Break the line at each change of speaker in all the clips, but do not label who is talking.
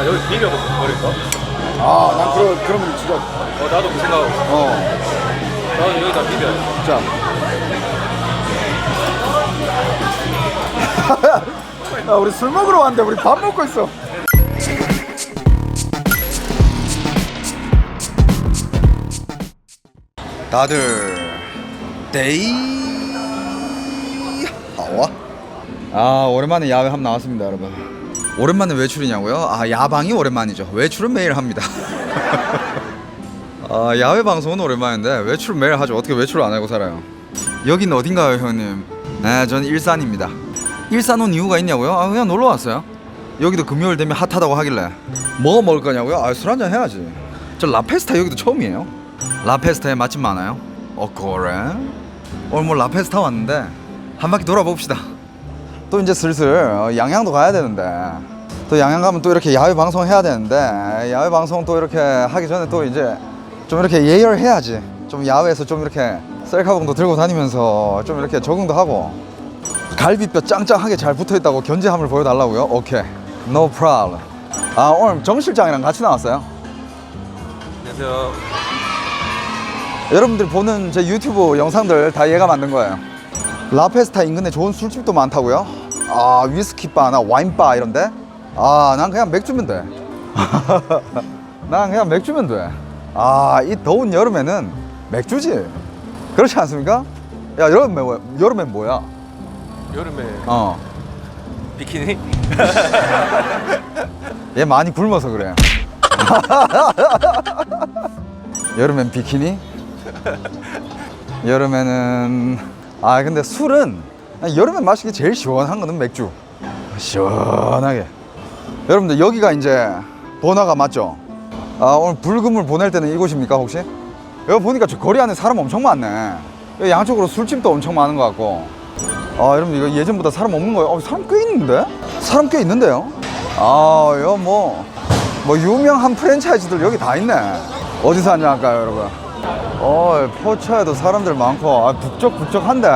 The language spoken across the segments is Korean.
아 여기 비벼 버릴까?
아, 난 그러, 그러면 진짜,
어 나도 그 생각하고. 어, 나도 여기다 비벼.
자. 아, 우리 술 먹으러 왔는데 우리 밥 먹고 있어. 다들 데이 하와? 아 오랜만에 야외 한번 나왔습니다 여러분 오랜만에 외출이냐고요? 아 야방이 오랜만이죠. 외출은 매일 합니다. 아 야외 방송은 오랜만인데 외출은 매일 하죠? 어떻게 외출을 안 하고 살아요? 여긴 어딘가요 형님? 네 저는 일산입니다. 일산 온 이유가 있냐고요? 아 그냥 놀러 왔어요. 여기도 금요일 되면 핫하다고 하길래. 뭐 먹을 거냐고요? 아 술 한잔 해야지. 저 라페스타 여기도 처음이에요. 라페스타에 맛집 많아요? 어 그래? 오늘 뭐 라페스타 왔는데 한 바퀴 돌아봅시다 또 이제 슬슬 어, 양양도 가야 되는데 또 양양 가면 또 이렇게 야외 방송 해야 되는데 야외 방송 또 이렇게 하기 전에 또 이제 좀 이렇게 예열해야지 좀 야외에서 좀 이렇게 셀카봉도 들고 다니면서 좀 이렇게 적응도 하고 갈비뼈 짱짱하게 잘 붙어있다고 견제함을 보여달라고요? 오케이 no problem 아 오늘 정 실장이랑 같이 나왔어요
안녕하세요.
여러분들 보는 제 유튜브 영상들 다 얘가 만든 거예요. 라페스타 인근에 좋은 술집도 많다고요? 아 위스키 바나 와인 바 이런데? 아 난 그냥 맥주면 돼. 난 그냥 맥주면 돼. 아 이 더운 여름에는 맥주지. 그렇지 않습니까? 야 여름에 뭐 여름엔 뭐야?
여름에
어.
비키니?
얘 많이 굶어서 그래. 여름엔 비키니? 여름에는 아 근데 술은 여름에 마시기 제일 시원한 거는 맥주. 시원하게. 여러분들 여기가 이제 번화가 맞죠? 아 오늘 불금을 보낼 때는 이곳입니까 혹시? 여기 보니까 저 거리 안에 사람 엄청 많네. 여기 양쪽으로 술집도 엄청 많은 것 같고. 아 여러분 이거 예전보다 사람 없는 거예요? 어, 사람 꽤 있는데? 사람 꽤 있는데요? 아 이거 뭐, 뭐 유명한 프랜차이즈들 여기 다 있네 어디서 앉아 할까요 여러분? 어 포차에도 사람들 많고 아, 북적북적한데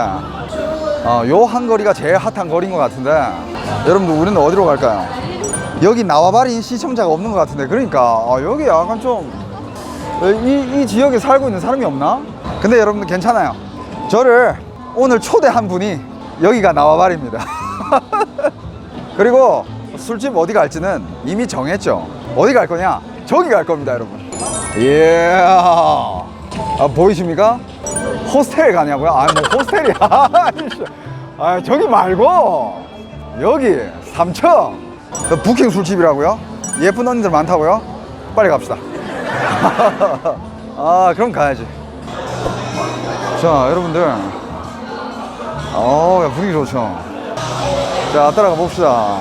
아, 요 한거리가 제일 핫한 거리인 것 같은데 여러분들 우리는 어디로 갈까요? 여기 나와바리 시청자가 없는 것 같은데 그러니까 아, 여기 약간 좀 이, 이 지역에 살고 있는 사람이 없나? 근데 여러분들 괜찮아요 저를 오늘 초대한 분이 여기가 나와바리입니다 그리고 술집 어디 갈지는 이미 정했죠 어디 갈 거냐? 저기 갈 겁니다 여러분 예 아, 보이십니까? 호스텔 가냐고요? 아, 뭐 호스텔이야. 아, 저기 말고 여기 3층 그 부킹 술집이라고요? 예쁜 언니들 많다고요? 빨리 갑시다. 아, 그럼 가야지. 자, 여러분들. 어, 야, 분위기 좋죠. 자, 따라가 봅시다.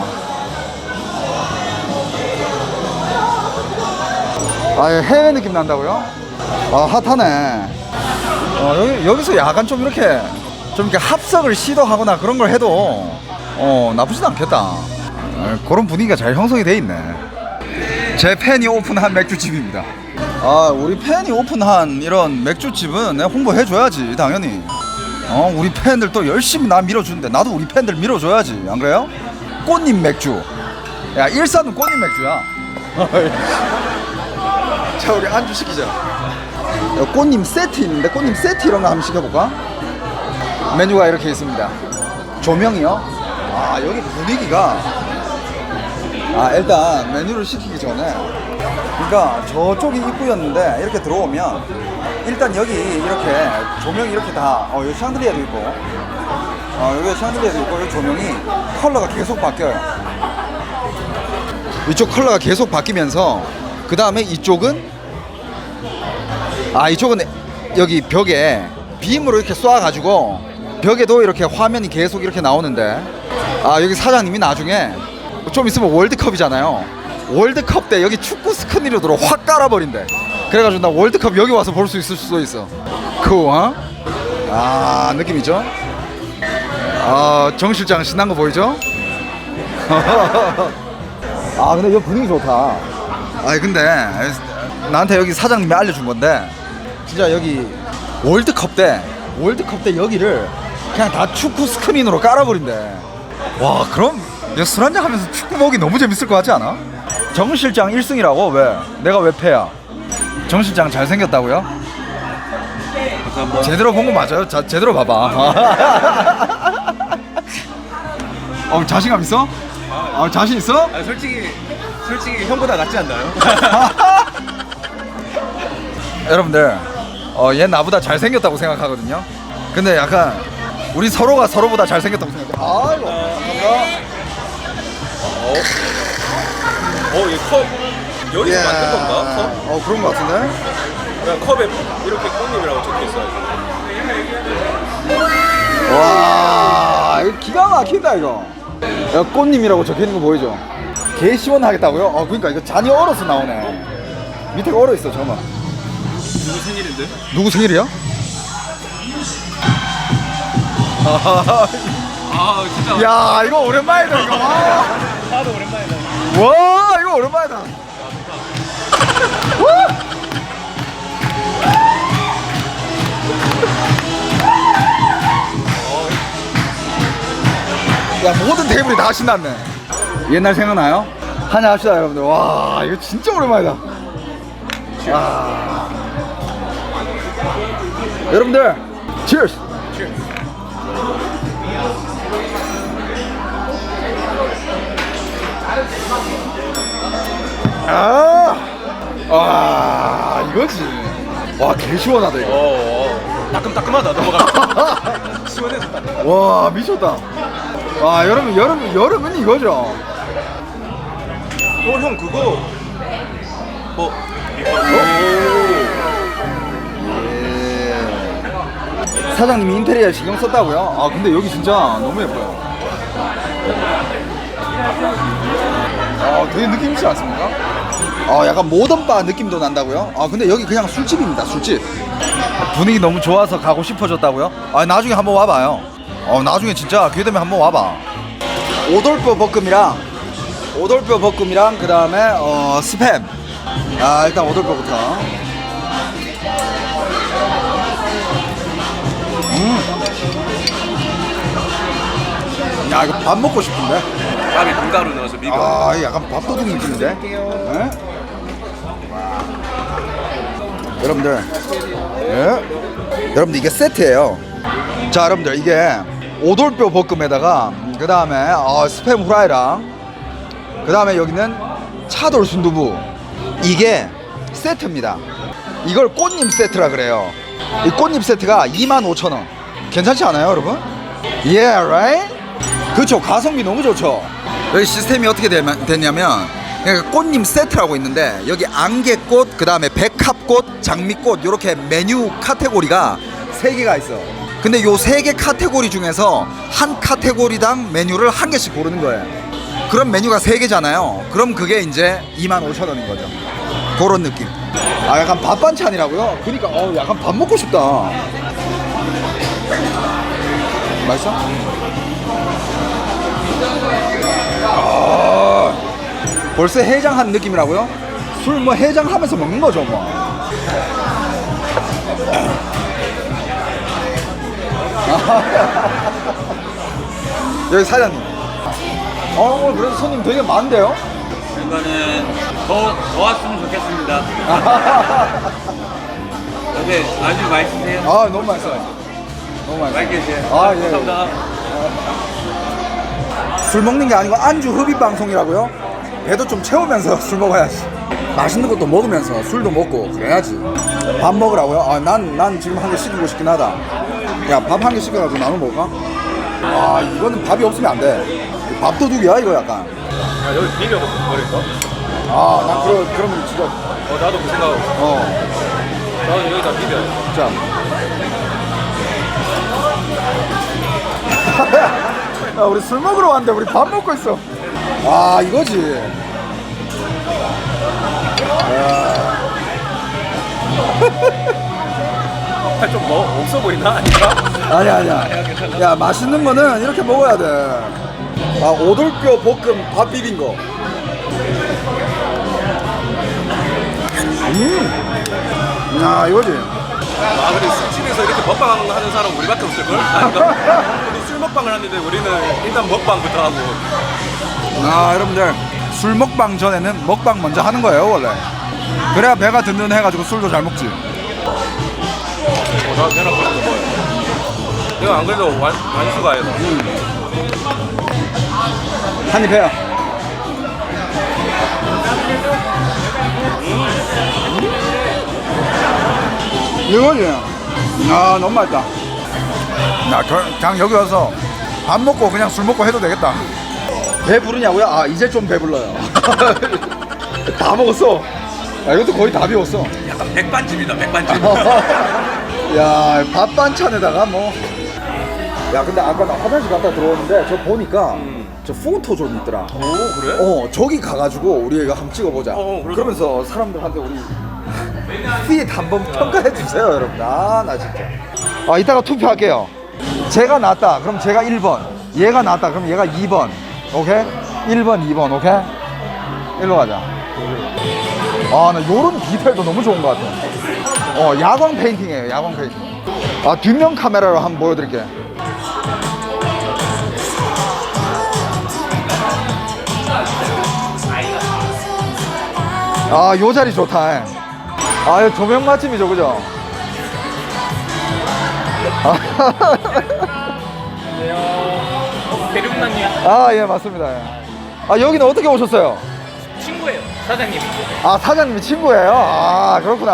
아, 해외 느낌 난다고요? 아, 핫하네. 어, 여기, 여기서 약간 좀 이렇게, 좀 이렇게 합석을 시도하거나 그런 걸 해도, 어, 나쁘진 않겠다. 아, 그런 분위기가 잘 형성이 돼 있네. 제 팬이 오픈한 맥주집입니다. 아, 우리 팬이 오픈한 이런 맥주집은 홍보해줘야지, 당연히. 어, 우리 팬들 또 열심히 나 밀어주는데, 나도 우리 팬들 밀어줘야지. 안 그래요? 꽃잎 맥주. 야, 일산은 꽃잎 맥주야. 자, 우리 안주 시키자. 야, 꽃님 세트 있는데 꽃님 세트 이런 거 한번 시켜볼까? 메뉴가 이렇게 있습니다. 조명이요? 아 여기 분위기가 아 일단 메뉴를 시키기 전에 그러니까 저쪽이 입구였는데 이렇게 들어오면 일단 여기 이렇게 조명이 이렇게 다 어, 여기 샹들리에도 있고 어, 여기 샹들리에도 있고 여기 조명이 컬러가 계속 바뀌어요. 이쪽 컬러가 계속 바뀌면서 그 다음에 이쪽은 아 이쪽은 여기 벽에 빔으로 이렇게 쏴가지고 벽에도 이렇게 화면이 계속 이렇게 나오는데. 아 여기 사장님이 나중에 좀 있으면 월드컵이잖아요. 월드컵 때 여기 축구 스크린으로 확 깔아버린대. 그래가지고 나 월드컵 여기 와서 볼 수 있을 수도 있어. 그 어? 아 느낌이죠? 아정 실장 신난 거 보이죠? 아 근데 여기 분위기 좋다. 아 근데 나한테 여기 사장님이 알려준 건데 진짜 여기 월드컵 때 월드컵 때 여기를 그냥 다 축구 스크린으로 깔아버린대 와 그럼 술 한잔 하면서 축구 보기 너무 재밌을 것 같지 않아? 정 실장 1승이라고 왜? 내가 왜 패야? 정 실장 잘 생겼다고요? 제대로 본 거 맞아요? 자, 제대로 봐봐. 어 자신감 있어? 어 자신 있어?
아 솔직히 솔직히 형보다 낫지 않나요?
여러분들, 어, 얘 나보다 잘생겼다고 생각하거든요. 근데 약간 우리 서로가 서로보다 잘생겼다고 생각해. 아이고, 감사합니다.
어이 컵 여기서
예.
만든 건가? 컵?
어 그런 거 같은데?
그냥 컵에 이렇게 꽃님이라고 적혀 있어요.
와, 이거 기가 막힌다 이거. 야, 꽃님이라고 적혀 있는 거 보이죠? 개 시원하겠다고요? 어, 그러니까 이거 잔이 얼어서 나오네. 밑에가 얼어 있어, 잠깐만.
누구 생일인데?
누구 생일이야?
아 진짜.
야, 이거 오랜만이다 이거. 와,
나도 오랜만이다.
와 이거 오랜만이다. 야 모든 테이블이 다 신났네 옛날 생각나요? 한잔 합시다 여러분들 와 이거 진짜 오랜만이다 와. 여러분들 cheers 아, 와 이거지 와 개 시원하다 이거
어, 어. 따끔따끔하다 넘어가. 시원해서 따끔.
와 미쳤다 와 여러분 여러분 여름은 이거죠
어 형 그거 뭐
예. 사장님이 인테리어 신경 썼다고요? 아 근데 여기 진짜 너무 예뻐요 아 되게 느낌 있지 않습니까? 아 약간 모던바 느낌도 난다고요? 아 근데 여기 그냥 술집입니다 술집 분위기 너무 좋아서 가고 싶어졌다고요? 아 나중에 한번 와봐요 어 나중에 진짜 기회 되면 한번 와봐 오돌뼈 볶음이랑 오돌뼈 볶음이랑 그 다음에 어 스팸 아 일단 오돌뼈부터 야 이거 밥 먹고 싶은데
밥에 밀가루 넣어서 밀가루.
아 약간 밥도둑 느낌인데 네? 여러분들 예? 여러분들 이게 세트예요 자 여러분들 이게 오돌뼈 볶음에다가 그 다음에 어, 스팸 후라이랑 그 다음에 여기는 차돌 순두부 이게 세트입니다 이걸 꽃님 세트라 그래요 이 꽃님 세트가 25,000원 괜찮지 않아요 여러분? Yeah right? 그렇죠. 가성비 너무 좋죠. 여기 시스템이 어떻게 되면, 되냐면 꽃님 세트라고 있는데 여기 안개꽃 그 다음에 백합꽃 장미꽃 이렇게 메뉴 카테고리가 세 개가 있어. 근데 요 세 개 카테고리 중에서 한 카테고리당 메뉴를 한 개씩 고르는 거예요. 그럼 메뉴가 세 개잖아요. 그럼 그게 이제 25,000원인 거죠. 그런 느낌. 아 약간 밥 반찬이라고요? 그러니까 어 약간 밥 먹고 싶다. 맛있어? 아, 벌써 해장한 느낌이라고요? 술 뭐 해장하면서 먹는 거죠 뭐. 여기 사장님. 어, 오늘 그래도 손님 되게 많은데요?
이거는 더, 더 왔으면 좋겠습니다. 근데 아주 맛있으세요?
아, 너무 맛있어요. 너무 맛있어요.
맛있게 드세요.
아, 예.
감사합니다.
술 먹는 게 아니고 안주 흡입 방송이라고요? 배도 좀 채우면서 술 먹어야지. 맛있는 것도 먹으면서 술도 먹고 그래야지. 밥 먹으라고요? 아, 난, 난 지금 한 개 시키고 싶긴 하다. 야, 밥 한 개 시켜가지고 나눠 먹을까? 아, 이거는 밥이 없으면 안 돼. 밥도둑이야, 이거 약간.
아 여기 비벼 버릴까?
아, 난 그러, 그러면 진짜,
어 나도 그 생각.
어,
나도 여기다 비벼.
자. 야, 우리 술 먹으러 왔는데 우리 밥 먹고 있어. 아, 이거지.
좀 뭐 없어 보이나 아닌가?
아니야, 아니야. 야, 맛있는 거는 이렇게 먹어야 돼. 아, 오돌뼈 볶음 밥 비빈 거. 음. 야, 이거지.
아 근데 술집에서 이렇게 먹방 하는 사람 우리밖에 없을걸? 아닌가? 먹방을 하는데 우리는 일단 먹방부터 하고
아, 여러분들. 술 먹방 전에는 먹방 먼저 하는 거예요 원래. 그래야 배가 든든해가지고 술도 잘 먹지.
어, 나 배나 불러서 뭐야. 내가 안 그래도 완, 완수가 해서.
한입 해요. 이거지. 아 너무 맛있다. 나 저- 그냥 여기 와서 밥 먹고 그냥 술 먹고 해도 되겠다. 배 부르냐고요? 아 이제 좀 배불러요. 다 먹었어. 야, 이것도 거의 다 비웠어.
약간 백반집이다, 백반집.
야, 밥 반찬에다가 뭐. 야, 근데 아까 나 화장실 갔다 들어오는데 저 보니까 저 포토존 있더라.
오, 그래?
어, 저기 가가지고 우리 이거 한번 찍어보자.
어, 그럴까?
그러면서 사람들한테 우리 피드 한번 평가해 주세요, 여러분. 아, 나 진짜. 아, 이따가 투표할게요. 제가 낫다. 그럼 제가 1번. 얘가 낫다. 그럼 얘가 2번. 오케이? 1번, 2번. 오케이? 일로 가자. 아, 나 요런 디테일도 너무 좋은 것 같아. 어, 야광 페인팅이에요, 야광 페인팅. 아, 뒷면 카메라로 한번 보여드릴게요. 아, 요 자리 좋다. 아, 조명 맛집이죠, 그죠?
대륙남님
아, 예, 맞습니다. 예. 아, 여기는 어떻게 오셨어요?
친구예요 사장님.
아, 사장님이 친구예요? 아, 그렇구나.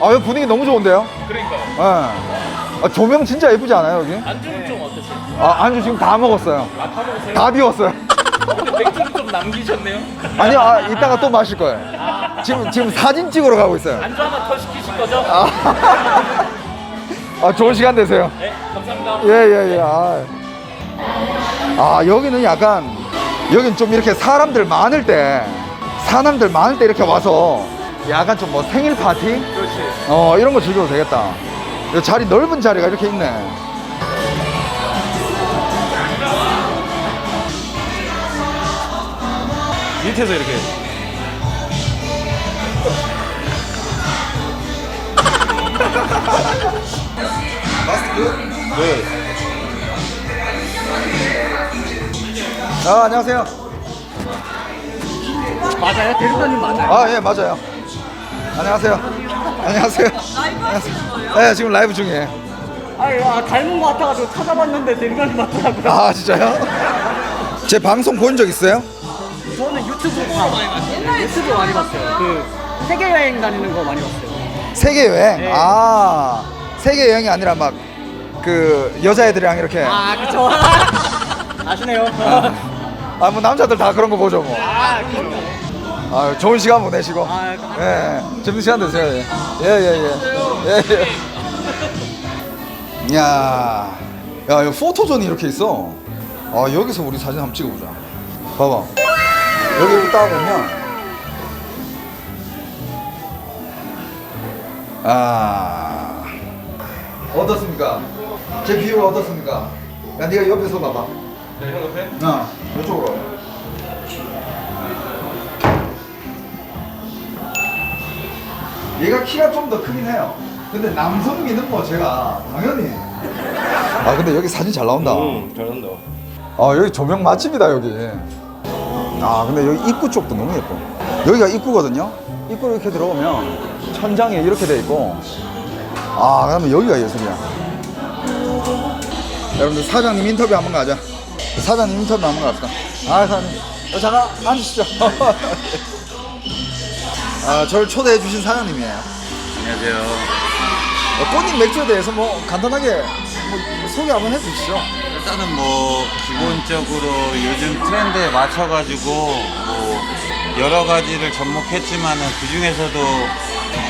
아, 여기 분위기 너무 좋은데요?
그러니까요.
예. 아, 조명 진짜 예쁘지 않아요, 여기?
안주는 좀 어떠세요?
아, 안주 지금 다 먹었어요.
아파 먹으세요?
다 비웠어요.
근데 맥주는 좀 남기셨네요.
아니요, 아, 이따가 또 마실 거예요. 지금, 지금 사진 찍으러 가고 있어요.
안주 하나 더 시키실 거죠?
아, 아 좋은 시간 되세요.
네, 감사합니다.
예, 예, 예. 아. 아, 여기는 약간, 여긴 좀 이렇게 사람들 많을 때, 사람들 많을 때 이렇게 와서 약간 좀 뭐 생일 파티?
그렇지.
어, 이런 거 즐겨도 되겠다. 이 자리, 넓은 자리가 이렇게 있네.
밑에서 이렇게. 네.
아, 안녕하세요.
맞아요? 대륙남님 맞아요?
아, 예, 맞아요. 안녕하세요. 안녕하세요.
라이브 하시는 거예요?
네, 지금 라이브 중이에요.
아, 아 닮은 거 같아가지고 찾아봤는데 대륙남님 맞더라고요.
아, 진짜요? 제 방송 본 적 있어요?
저는 유튜브 많이 봤어요. 유튜브 많이 봤어요. 그 세계 여행 다니는 거 많이 봤어요.
세계 여행.
네.
아, 세계 여행이 아니라 막 그 여자애들이랑 이렇게.
아, 그쵸. 아시네요.
아, 뭐 남자들 다 그런 거 보죠, 뭐.
아, 그럼요.
아, 좋은 시간 보내시고.
아,
예, 재밌는 시간 되세요. 예, 예, 예. 예, 예. 야, 야, 여기 포토존이 이렇게 있어. 아, 여기서 우리 사진 한번 찍어보자. 봐봐. 여기 딱 보면. 아, 어떻습니까? 제 비율 어떻습니까? 야, 네가 옆에서 봐봐.
네, 형 옆에?
어, 이쪽으로. 얘가 키가 좀 더 크긴 해요. 근데 남성미는 뭐 제가 당연히. 아 근데 여기 사진 잘 나온다.
응, 잘한다.
아 여기 조명 맛집이다 여기. 아 근데 여기 입구 쪽도 너무 예뻐. 여기가 입구거든요. 입구로 이렇게 들어오면 천장이 이렇게 돼 있고. 아 그다음에 여기가 예술이야. 여러분들 사장님 인터뷰 한번 가자. 사장님 인터뷰 한번 갑시다. 아 사장님, 어, 잠깐 앉으시죠. 아 저를 초대해 주신 사장님이에요.
안녕하세요.
어, 꽃잎 맥주에 대해서 뭐 간단하게 뭐 소개 한번 해주시죠.
일단은 뭐 기본적으로 요즘 트렌드에 맞춰가지고 뭐 여러 가지를 접목했지만은 그 중에서도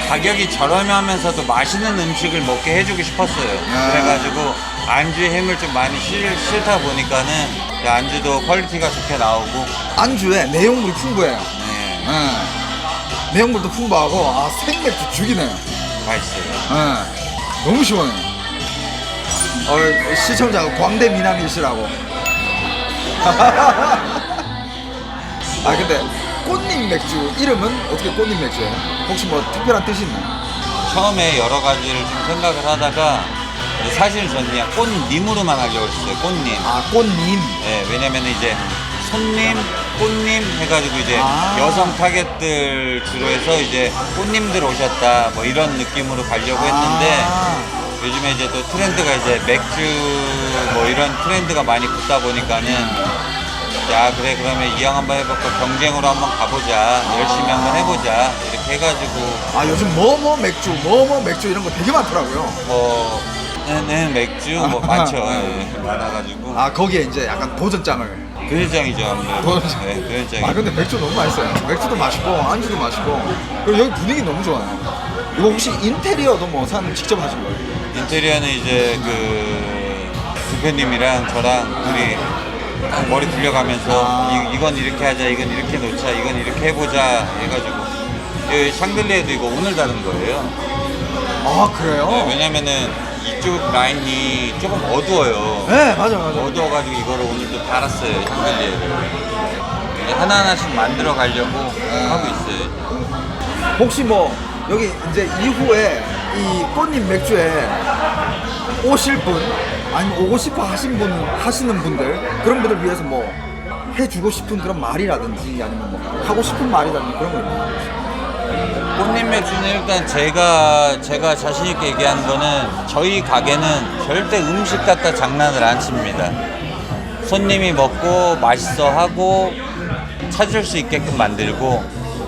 가격이 저렴하면서도 맛있는 음식을 먹게 해주고 싶었어요.
아.
그래가지고 안주에 힘을 좀 많이 실, 싫다 보니까는 안주도 퀄리티가 좋게 나오고
안주에 내용물이 풍부해요.
네,
예. 내용물도 풍부하고 아 생맥주 죽이네요.
맛있어요.
예. 너무 시원해. 어, 시청자가 광대 미남이시라고. 아 근데 꽃잎 맥주 이름은 어떻게 꽃잎 맥주예요? 혹시 뭐 특별한 뜻이 있나요?
처음에 여러 가지를 좀 생각을 하다가 사실 저는 그냥 꽃님으로만 하려고 했어요. 꽃님.
아 꽃님.
예, 왜냐면 이제 손님, 꽃님 해가지고 이제
아.
여성 타겟들 주로 해서 이제 꽃님들 오셨다 뭐 이런 느낌으로 가려고 했는데
아.
요즘에 이제 또 트렌드가 이제 맥주 뭐 이런 트렌드가 많이 붙다 보니까는 야 그래 그러면 이왕 한번 해볼까 경쟁으로 한번 가보자 열심히 한번 해보자 이렇게 해가지고
아 요즘 뭐뭐 맥주 뭐뭐 맥주 이런 거 되게 많더라고요.
뭐 네, 맥주 뭐
아.
많죠 예, 많아가지고
아 거기에 이제 약간 도전장을.
도전장이죠 아무래도
도전장.
네, 도전장이
아 근데 맥주 너무 맛있어요. 맥주도 맛있고 안주도 맛있고 그리고 여기 분위기 너무 좋아요. 이거 혹시 인테리어도 뭐산 직접 하신 거예요?
인테리어는 이제 그 대표님이랑 저랑 둘이 딱 머리 굴려가면서
아.
이, 건 이렇게 하자 이건 이렇게 놓자 이건 이렇게 해보자 해가지고 이 샹들리에도 이거 오늘 다른 거예요
아 그래요?
네, 왜냐면은 이쪽 라인이 조금 어두워요
네 맞아 맞아.
어두워가지고 이거를 오늘 또 달았어요 샹들리에를 하나하나씩 만들어 가려고 하고 있어요
혹시 뭐 여기 이제 이후에 이 꽃잎 맥주에 오실 분 아니면 오고 싶어 하신 분 하시는 분들 그런 분들 위해서 뭐 해주고 싶은 그런 말이라든지 아니면 뭐 하고 싶은 말이라든지 그런 거 있나요?
꽃잎 맥주는 일단 제가 제가 자신 있게 얘기하는 거는 저희 가게는 절대 음식 갖다 장난을 안 칩니다. 손님이 먹고 맛있어 하고 찾을 수 있게끔 만들고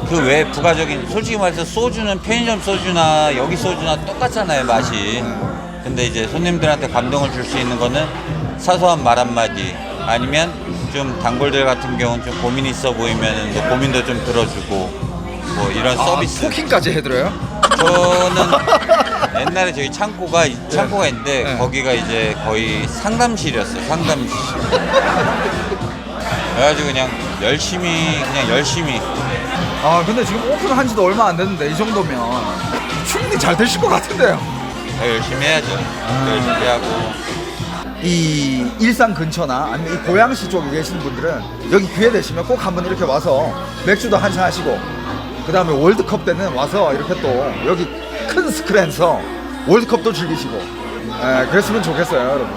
그 외에 부가적인 솔직히 말해서 소주는 편의점 소주나 여기 소주나 똑같잖아요 맛이. 근데 이제 손님들한테 감동을 줄 수 있는 거는 사소한 말 한마디 아니면 좀 단골들 같은 경우는 좀 고민 있어 보이면 뭐 고민도 좀 들어주고 뭐 이런 서비스.
아, 토킹까지 해드려요?
저는 옛날에 저희 창고가 창고가 있는데
네.
거기가 이제 거의 상담실이었어요. 상담실. 그래가지고 그냥 열심히 그냥 열심히
아 근데 지금 오픈한 지도 얼마 안 됐는데 이 정도면 충분히 잘 되실 것 같은데요
더 열심히 해야죠. 더 열심히 하고
이 일산 근처나 아니면 이 고양시 쪽에 계시는 분들은 여기 기회 되시면 꼭 한번 이렇게 와서 맥주도 한잔 하시고 그 다음에 월드컵 때는 와서 이렇게 또 여기 큰 스크린에서 월드컵도 즐기시고 예, 그랬으면 좋겠어요 여러분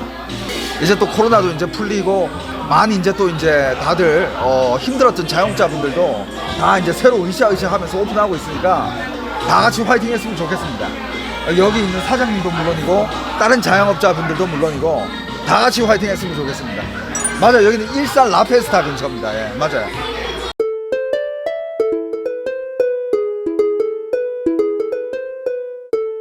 이제 또 코로나도 이제 풀리고 많이 이제 또 이제 다들 어, 힘들었던 자영업자분들도 다 이제 새로 으쌰으쌰 하면서 오픈하고 있으니까 다 같이 화이팅 했으면 좋겠습니다. 여기 있는 사장님도 물론이고 다른 자영업자분들도 물론이고 다 같이 화이팅 했으면 좋겠습니다. 맞아요. 여기는 일산 라페스타 근처입니다. 예, 맞아요.